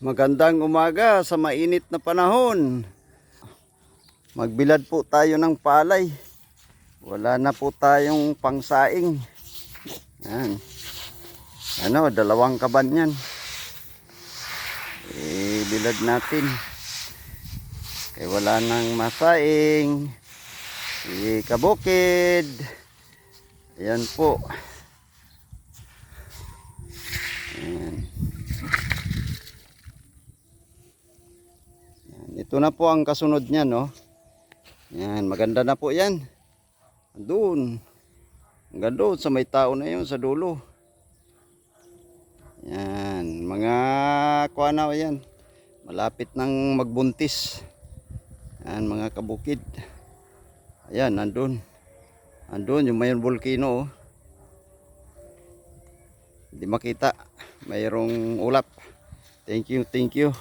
Magandang umaga sa mainit na panahon. Magbilad po tayo ng palay. Wala na po tayong pangsaing. Yan. Ano, dalawang kaban yan. Eh, bilad natin. Kaya wala nang masaing. Si kabukid. Ayan po. Ito na po ang kasunod niya, no? Yan, maganda na po yan. Doon. Hanggang doon sa may tao na yun, sa dulo. Yan, mga kuana yan. Malapit nang magbuntis. Yan, mga kabukid. Ayan, nandun. Andun, yung may volcano, oh. Hindi makita. Mayroong ulap. Thank you, thank you.